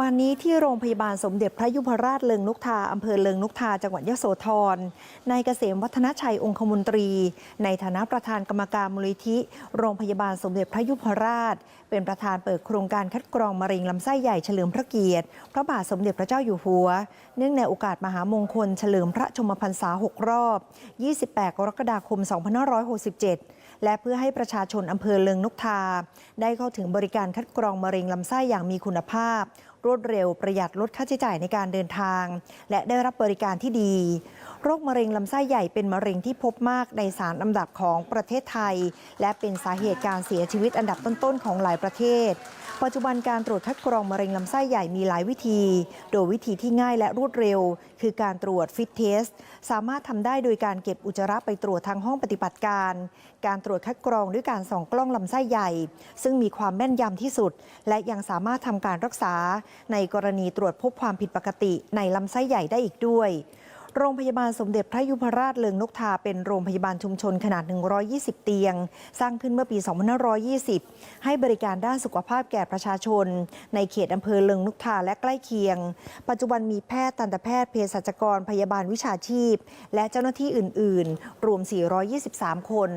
วันนี้ที่โรงพยาบาลสมเด็จพระยุพราชเลิงนกทาอำเภอเลิงนกทาจังหวัดยโสธรนายเกษมวัฒนชัยองคมนตรี ในฐานะประธานกรรมการมูลนิธิ โรงพยาบาลสมเด็จพระยุพราช เป็นประธานเปิดโครงการคัดกรองมะเร็งลำไส้ใหญ่เฉลิมพระเกียรติ พระบาทสมเด็จพระเจ้าอยู่หัว เนื่องในโอกาสมหามงคลเฉลิมพระชมพรรษา 6 รอบ 28 กรกฎาคม 2567 และเพื่อให้ประชาชนอำเภอเลิงนกทา ได้เข้าถึงบริการคัดกรองมะเร็งลำไส้อย่างมีคุณภาพรวดเร็วประหยัดลดค่าใช้จ่ายในการเดินทาง และได้รับบริการที่ดี โรคมะเร็งลำไส้ใหญ่เป็นมะเร็งที่พบมากในสารลำดับของประเทศไทย และเป็นสาเหตุการเสียชีวิตอันดับต้นๆของหลายประเทศ ปัจจุบันการตรวจคัดกรองมะเร็งลำไส้ใหญ่มีหลายวิธี โดยวิธีที่ง่ายและรวดเร็ว คือการตรวจฟิตเทส สามารถทำได้โดยการเก็บอุจจาระไปตรวจทางห้องปฏิบัติการ การตรวจคัดกรองด้วยการส่องกล้องลำไส้ใหญ่ ซึ่งมีความแม่นยำที่สุด และยังสามารถทำการรักษา ในกรณีตรวจพบความผิดปกติในลำไส้ใหญ่ได้อีกด้วย โรงพยาบาลสมเด็จพระยุพราชเลิงนกทาเป็นโรงพยาบาลชุมชนขนาด 120 เตียง สร้างขึ้นเมื่อปี 2520 ให้บริการด้านสุขภาพแก่ประชาชน ในเขตอำเภอเลิงนกทาและใกล้เคียง ปัจจุบันมีแพทย์ทันตแพทย์เภสัชกรพยาบาลวิชาชีพ และเจ้าหน้าที่อื่น ๆ รวม 423 คน